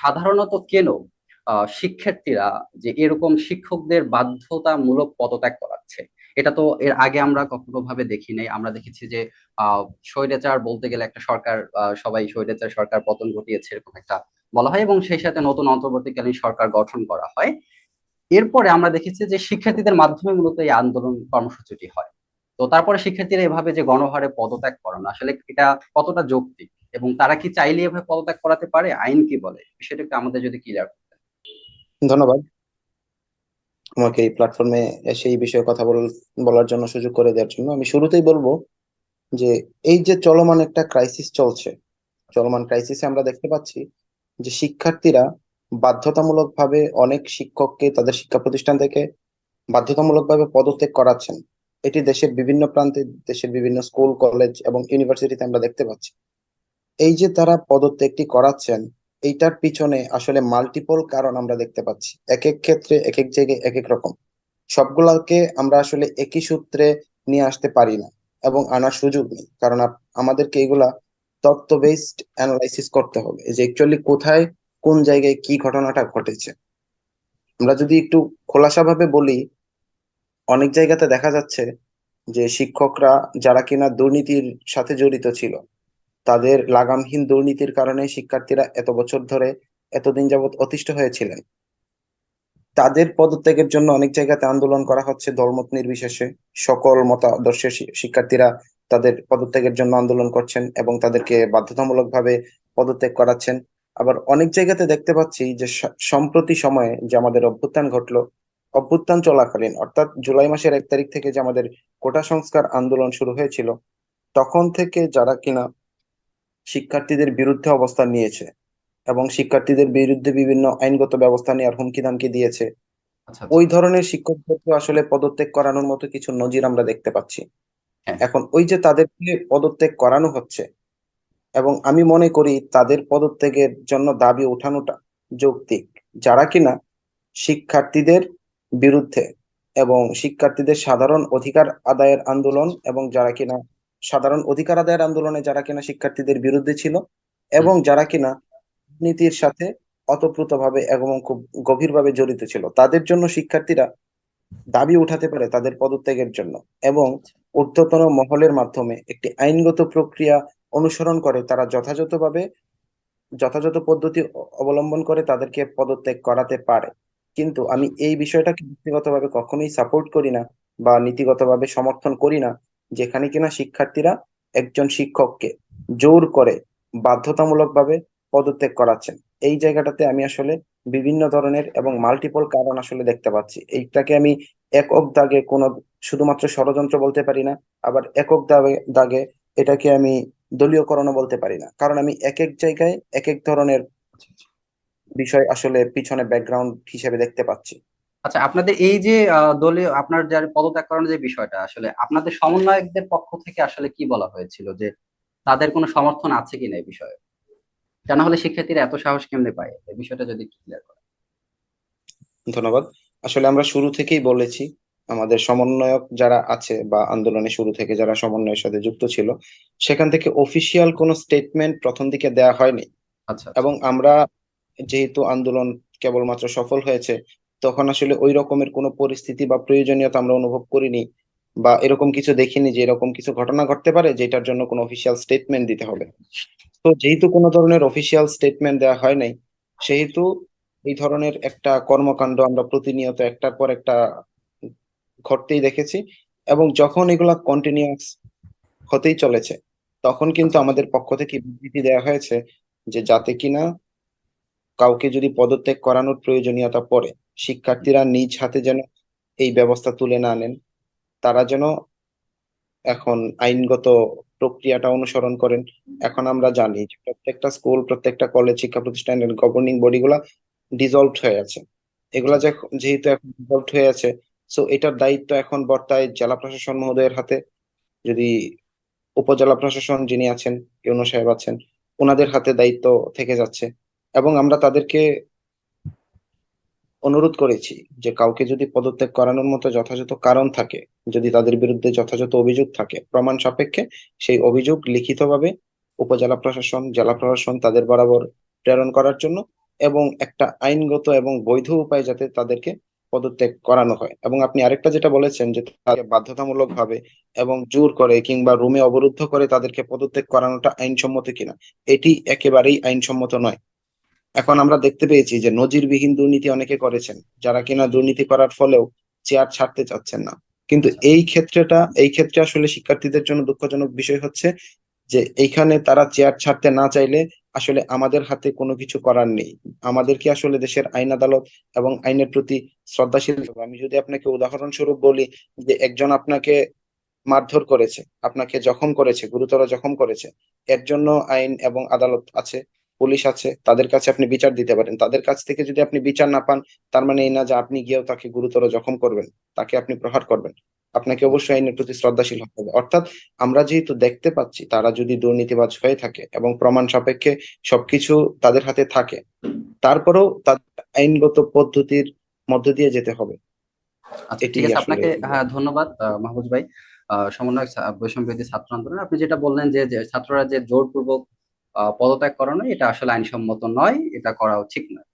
সাধারণত কেন শিক্ষার্থীরা যে এরকম শিক্ষকদের বাধ্যতামূলক পদত্যাগ করাচ্ছে? এটা তো এর আগে আমরা কখনো ভাবে দেখি নাই। আমরা দেখেছি যে স্বৈরাচার বলতে গেলে একটা সরকার সবাই স্বৈরাচার সরকার পতন ঘটিয়েছে এরকম একটা বলা হয় এবং সেই সাথে নতুন অন্তর্বর্তীকালীন সরকার গঠন করা হয়। এরপরে আমরা দেখেছি যে শিক্ষার্থীদের মাধ্যমে মূলত এই আন্দোলন কর্মসূচিটি হয়। তো তারপরে শিক্ষার্থীরা এভাবে যে গণহারে পদত্যাগ করানো, আসলে এটা কতটা যৌক্তিক? এবং তারা কি চাইলে এভাবে পদত্যাগ করাতে পারে? আইন কি বলে? বিষয়টা আমাদের যদি ক্লিয়ার করতেন ধন্যবাদ। আমাকে এই প্ল্যাটফর্মে এসে এই বিষয়ে কথা বল, বলার জন্য সুযোগ করে দেওয়ার জন্য আমি শুরুতেই বলব যে, এই যে চলমান একটা ক্রাইসিস চলছে, চলমান ক্রাইসিসে আমরা দেখতে পাচ্ছি যে শিক্ষার্থীরা বাধ্যতামূলকভাবে অনেক শিক্ষককে তাদের শিক্ষা প্রতিষ্ঠান থেকে বাধ্যতামূলকভাবে পদত্যাগ করাচ্ছেন। এটি দেশের বিভিন্ন প্রান্তে, দেশের বিভিন্ন স্কুল কলেজ এবং ইউনিভার্সিটিতে আমরা দেখতে পাচ্ছি। এই যে তারা পদত্যাগটি করাচ্ছেন, এইটার পিছনে আসলে মাল্টিপল কারণ আমরা দেখতে পাচ্ছি। এক এক ক্ষেত্রে এক এক জায়গায় এক এক রকম। সবগুলাকে আমরা আসলে একই সূত্রে নিয়ে আসতে পারি না এবং আনার সুযোগ নেই। কারণ আমাদেরকে এগুলা তত্ত্ব বেসড অ্যানালাইসিস করতে হবে যে অ্যাকচুয়ালি কোথায় কোন জায়গায় কি ঘটনাটা ঘটেছে। আমরা যদি একটু খোলাসাভাবে বলি, অনেক জায়গাতে দেখা যাচ্ছে যে শিক্ষকরা যারা কিনা দুর্নীতির সাথে জড়িত ছিল তাদের লাগামহীন দুর্নীতির কারণে শিক্ষার্থীরা এত বছর ধরে এতদিন যাবৎ অতিষ্ঠ হয়েছিলেন। তাদের পদত্যাগের জন্য অনেক জায়গাতে আন্দোলন করা হচ্ছে ধর্মত নির্বিশেষে। সকল মতাদর্শের শিক্ষার্থীরা তাদের পদত্যাগের জন্য আন্দোলন করছেন এবং তাদেরকে বাধ্যতামূলকভাবে পদত্যাগ করাচ্ছেন। আবার অনেক জায়গাতে দেখতে পাচ্ছি যে সম্প্রতি সময়ে যে আমাদের অভ্যুত্থান ঘটলো, অভ্যুত্থান চলাকালীন, অর্থাৎ জুলাই মাসের এক তারিখ থেকে যে আমাদের কোটা সংস্কার আন্দোলন শুরু হয়েছিল, তখন থেকে যারা কিনা শিক্ষার্থীদের বিরুদ্ধে অবস্থান নিয়েছে এবং শিক্ষার্থীদের বিরুদ্ধে বিভিন্ন আইনগত ব্যবস্থা নেওয়ার হুমকি ধামকি দিয়েছে। আচ্ছা ওই আচ্ছা ধরনের শিক্ষকদেরকে আসলে পদত্যাগ করানোর মতো কিছু নজির আমরা দেখতে পাচ্ছি। হ্যাঁ। এখন ওই যে তাদেরকে পদত্যাগ করানো হচ্ছে এবং আমি মনে করি তাদের পদত্যাগের জন্য দাবি ওঠানোটা যৌক্তিক। যারা কিনা শিক্ষার্থীদের বিরুদ্ধে এবং শিক্ষার্থীদের সাধারণ অধিকার আদায়ের আন্দোলন এবং যারা কিনা সাধারণ অধিকার আদায়ের আন্দোলনে যারা কিনা শিক্ষার্থীদের বিরুদ্ধে ছিল এবং যারা কিনা নীতির সাথে অতপ্রুতভাবে এবং খুব গভীরভাবে জড়িত ছিল তাদের জন্য শিক্ষার্থীরা দাবি উঠাতে পারে তাদের পদত্যাগের জন্য এবং আচ্ছা। ঊর্ধ্বতন মহলের মাধ্যমে একটি আইনগত প্রক্রিয়া অনুসরণ করে তারা যথাযথভাবে যথাযথ পদ্ধতি অবলম্বন করে তাদেরকে পদত্যাগ করাতে পারে। কিন্তু আমি এই বিষয়টাকে ব্যক্তিগতভাবে কখনোই সাপোর্ট করি না বা নীতিগতভাবে সমর্থন করি না। যেখানে কিনা শিক্ষার্থীরা একজন শিক্ষককে জোর করে বাধ্যতামূলকভাবে পদত্যাগ করাচ্ছেন। এই জায়গাটাতে আমি আসলে বিভিন্ন ধরনের এবং মাল্টিপল কারণ আসলে দেখতে পাচ্ছি। এইটাকে আমি একক দাগে কোনো শুধুমাত্র ষড়যন্ত্র বলতে পারি না আবার একক দাগে দাগে এটাকে আমি দলীয়করণও বলতে পারি না। কারণ আমি এক এক জায়গায় এক এক ধরনের আচ্ছা আচ্ছা। বিষয় আসলে পিছনে ব্যাকগ্রাউন্ড হিসেবে দেখতে পাচ্ছি। আচ্ছা আপনাদের এই যে দলীয় আপনার যার পদত্যাগ করানোর যে বিষয়টা আসলে আপনাদের সমন্বয়কদের পক্ষ থেকে আসলে কি বলা হয়েছিল যে তাদের কোনো সমর্থন আছে কিনা এই বিষয়ে? তা না হলে শিক্ষার্থীরা এত সাহস কেমনে পায়? এই বিষয়টা যদি ক্লিয়ার করে ধন্যবাদ। আসলে আমরা শুরু থেকেই বলেছি আমাদের সমন্বয়ক যারা আছে বা আন্দোলনে শুরু থেকে যারা সমন্বয়ের সাথে যুক্ত ছিল সেখান থেকে অফিসিয়াল কোনো স্টেটমেন্ট প্রথম দিকে দেয়া হয়নি। আচ্ছা আচ্ছা। এবং আমরা যেহেতু আন্দোলন কেবলমাত্র সফল হয়েছে তখন আসলে ওই রকমের কোনো পরিস্থিতি বা প্রয়োজনীয়তা আমরা অনুভব করিনি বা এরকম কিছু দেখিনি যে এরকম কিছু ঘটনা ঘটতে পারে যেটার জন্য কোনো অফিসিয়াল স্টেটমেন্ট দিতে হবে। তো যেহেতু কোনো ধরনের অফিসিয়াল স্টেটমেন্ট দেওয়া হয় নাই, সেহেতু এই ধরনের একটা কর্মকাণ্ড আমরা প্রতিনিয়ত একটার পর একটা ঘটতেই দেখেছি এবং যখন এগুলা কন্টিনিউয়াস হতেই চলেছে, তখন কিন্তু আমাদের পক্ষ থেকে বিবৃতি দেওয়া হয়েছে যে যাতে কিনা কাউকে যদি পদত্যাগ করানোর প্রয়োজনীয়তা পড়ে শিক্ষার্থীরা নিজ হাতে যেন এই ব্যবস্থা তুলে না নেন, তারা যেন এখন আইনগত প্রক্রিয়াটা অনুসরণ করেন। এখন আমরা জানি যে প্রত্যেকটা স্কুল, প্রত্যেকটা কলেজ, শিক্ষা প্রতিষ্ঠানের গভর্নিং বডিগুলা ডিজলভড হয়ে আছে। এগুলা যেহেতু এখন ডিজলভড হয়ে আছে সো এটার দায়িত্ব এখন বর্তায় জেলা প্রশাসন মহোদয়ের হাতে। যদি উপজেলা প্রশাসন যিনি আছেন ইউনো সাহেব আছেন ওনাদের হাতে দায়িত্ব থেকে যাচ্ছে। এবং আমরা তাদেরকে অনুরোধ করেছি যে কাউকে যদি পদত্যাগ করানোর মতো যথাযথ কারণ থাকে, যদি তাদের বিরুদ্ধে যথাযথ অভিযোগ থাকে, প্রমাণ সাপেক্ষে সেই অভিযোগ লিখিতভাবে উপজেলা প্রশাসন, জেলা প্রশাসন তাদের বরাবর প্রেরণ করার জন্য এবং একটা আইনগত এবং বৈধ উপায় যাতে তাদেরকে পদত্যাগ করানো হয়। এবং আপনি আরেকটা যেটা বলেছেন যে বাধ্যতামূলক ভাবে এবং জোর করে কিংবা রুমে অবরুদ্ধ করে তাদেরকে পদত্যাগ করানোটা আইনসম্মত কিনা, এটি একেবারেই আইনসম্মত নয়। এখন আমরা দেখতে পেয়েছি যে নজিরবিহীন দুর্নীতি অনেকে করেছেন, যারা কিনা দুর্নীতি করার ফলেও চেয়ার ছাড়তে চাচ্ছেন না। কিন্তু এই ক্ষেত্রেটা, এই ক্ষেত্রে আসলে শিক্ষার্থীদের জন্য দুঃখজনক বিষয় হচ্ছে যে এইখানে তারা চেয়ার ছাড়তে না চাইলে আসলে আমাদের হাতে কোনো কিছু করার নেই। আমাদের কি আসলে দেশের আইন আদালত এবং আইনের প্রতি শ্রদ্ধাশীল। আমি যদি আপনাকে উদাহরণস্বরূপ বলি যে একজন আপনাকে মারধর করেছে, আপনাকে জখম করেছে, গুরুতর জখম করেছে, এর জন্য আইন এবং আদালত আছে। পুলিশ আছে তাদের কাছে আপনি বিচার দিতে পারেন। তাদের কাছ থেকে যদি আপনি বিচার না পান তার মানে এই না যে আপনি গিয়েও তাকে গুরুতর জখম করবেন তাকে আপনি প্রহার করবেন। আপনাকে অবশ্যই আইনের প্রতি শ্রদ্ধাশীল হতে হবে। অর্থাৎ আমরা যেহেতু দেখতে পাচ্ছি তারা যদি দুর্নীতিবাজ হয়ে থাকে এবং প্রমাণ সাপেক্ষে সবকিছু তাদের হাতে থাকে তারপরেও তাদের আইনগত পদ্ধতির মধ্য দিয়ে যেতে হবে। আচ্ছা ঠিক আছে। আপনাকে হ্যাঁ ধন্যবাদ আহ, মাহফুজ ভাই। আহ, সমন্বয়ক বৈষম্য ছাত্র আন্দোলন। আপনি যেটা বললেন যে ছাত্ররা যে জোরপূর্বক পদত্যাগ করানো এটা আসলে আইনসম্মত নয় এটা করা ঠিক নয়।